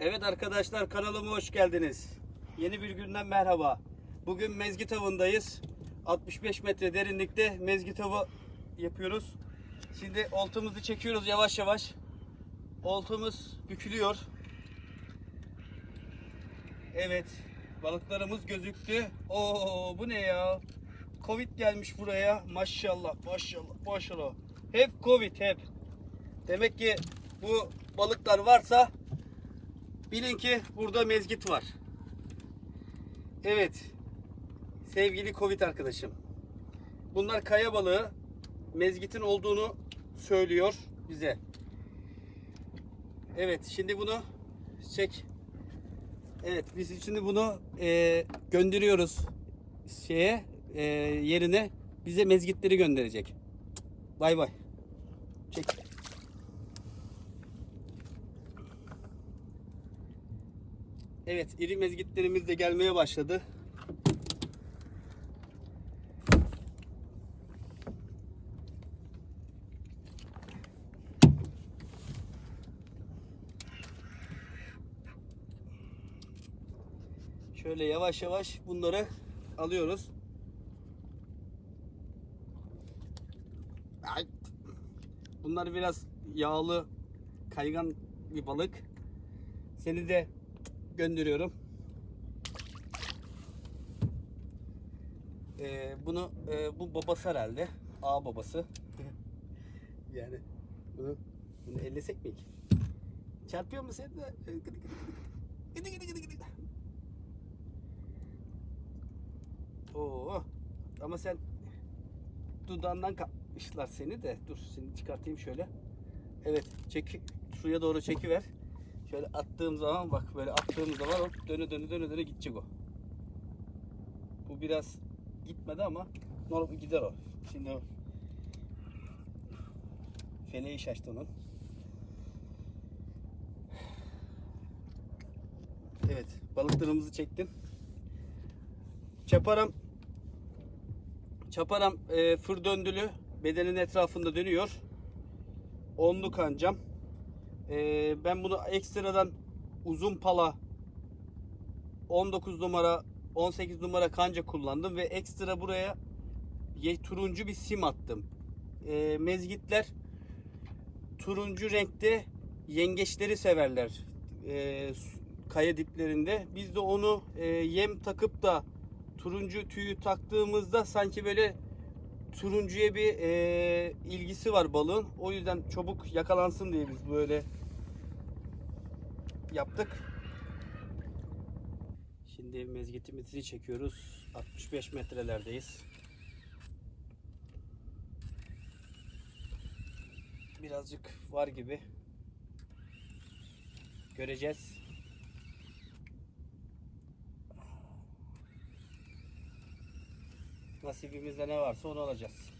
Evet arkadaşlar kanalıma hoş geldiniz. Yeni bir günden merhaba. Bugün mezgit avındayız. 65 metre derinlikte mezgit avı yapıyoruz. Şimdi oltamızı çekiyoruz yavaş yavaş. Oltamız bükülüyor. Evet balıklarımız gözüktü. Oo bu ne ya? Covid gelmiş buraya. Maşallah maşallah maşallah. Hep Covid hep. Demek ki bu balıklar varsa Bilin ki burada mezgit var. Evet. Sevgili Covid arkadaşım. Bunlar kaya balığı. Mezgitin olduğunu söylüyor bize. Evet şimdi bunu çek. Evet biz şimdi bunu e, gönderiyoruz şeye e, yerine bize mezgitleri gönderecek. Bay bay. Çek. Evet, iri mezgitlerimiz de gelmeye başladı. Şöyle yavaş yavaş bunları alıyoruz. Bunlar biraz yağlı, kaygan bir balık. Seni de gönderiyorum. Ee, bunu e, bu babası herhalde. A babası. yani bunu bunu ellesek mi? Çarpıyor mu seni de? Gıdı gıdı gıdı gıdı. Oo. Ama sen dudağından kapmışlar seni de. Dur seni çıkartayım şöyle. Evet, çek suya doğru çekiver. Şöyle attığım zaman bak böyle attığım zaman hop döne döne döne döne gidecek o. Bu biraz gitmedi ama normal gider o. Şimdi o feleği şaştı onun. Evet balıklarımızı çektim. Çaparam Çaparam e, fır döndülü bedenin etrafında dönüyor. Onlu kancam. Ee, ben bunu ekstradan uzun pala 19 numara 18 numara kanca kullandım ve ekstra buraya turuncu bir sim attım. Ee, mezgitler turuncu renkte yengeçleri severler. Su- kaya diplerinde. Biz de onu e, yem takıp da turuncu tüyü taktığımızda sanki böyle turuncuya bir e, ilgisi var balığın. O yüzden çabuk yakalansın diye biz böyle yaptık. Şimdi mezgitimizi çekiyoruz. 65 metrelerdeyiz. Birazcık var gibi. Göreceğiz. Nasibimizde ne varsa onu alacağız.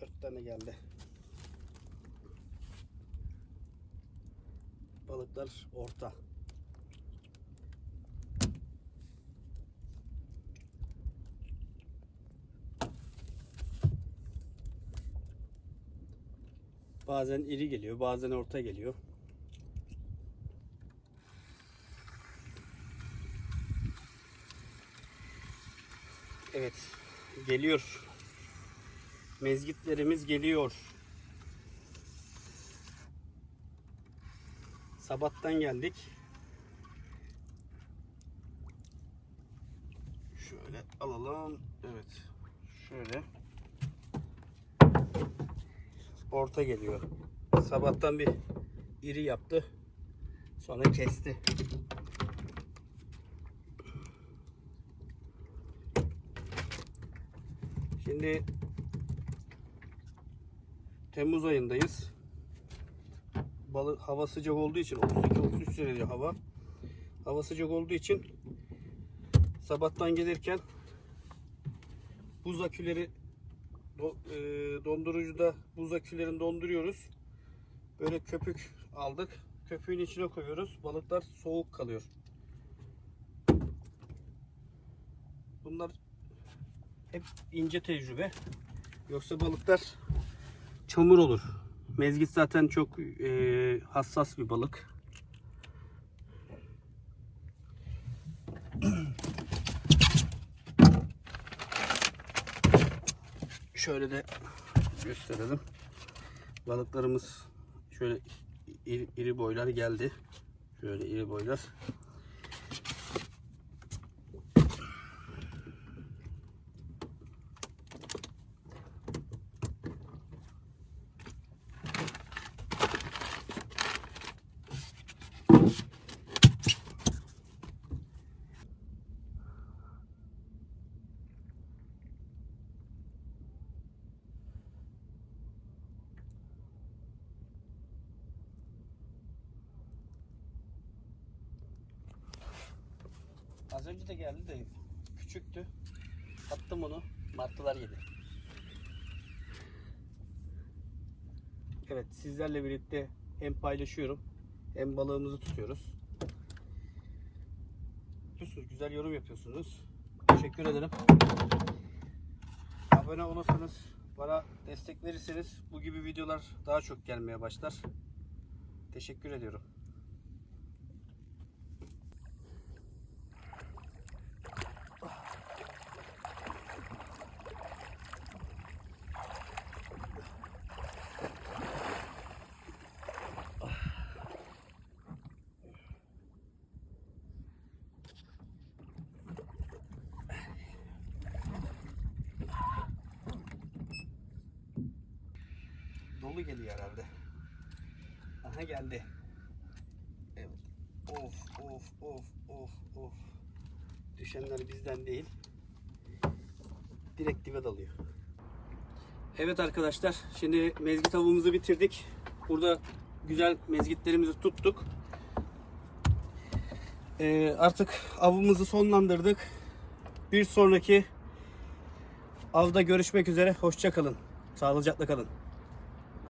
Dört tane geldi. Balıklar orta. Bazen iri geliyor, bazen orta geliyor. Evet, geliyor. Mezgitlerimiz geliyor. Sabattan geldik. Şöyle alalım. Evet. Şöyle. Orta geliyor. Sabahtan bir iri yaptı. Sonra kesti. Şimdi Temmuz ayındayız. Balık hava sıcak olduğu için 32-33 derece hava. Hava sıcak olduğu için sabahtan gelirken buz aküleri e, dondurucuda buz akülerini donduruyoruz. Böyle köpük aldık. Köpüğün içine koyuyoruz. Balıklar soğuk kalıyor. Bunlar hep ince tecrübe. Yoksa balıklar çamur olur. Mezgit zaten çok e, hassas bir balık. Şöyle de gösterelim. Balıklarımız şöyle iri, iri boylar geldi. Şöyle iri boylar. Az önce de geldi de küçüktü. Attım onu. Martılar yedi. Evet sizlerle birlikte hem paylaşıyorum hem balığımızı tutuyoruz. Yapıyorsunuz, güzel yorum yapıyorsunuz. Teşekkür ederim. Abone olursanız, bana destek verirseniz bu gibi videolar daha çok gelmeye başlar. Teşekkür ediyorum. Dolu geliyor herhalde. Aha geldi. Evet. Of of of of of. Düşenler bizden değil. Direkt dibe dalıyor. Evet arkadaşlar. Şimdi mezgit avımızı bitirdik. Burada güzel mezgitlerimizi tuttuk. Ee, artık avımızı sonlandırdık. Bir sonraki avda görüşmek üzere. Hoşça kalın. Sağlıcakla kalın.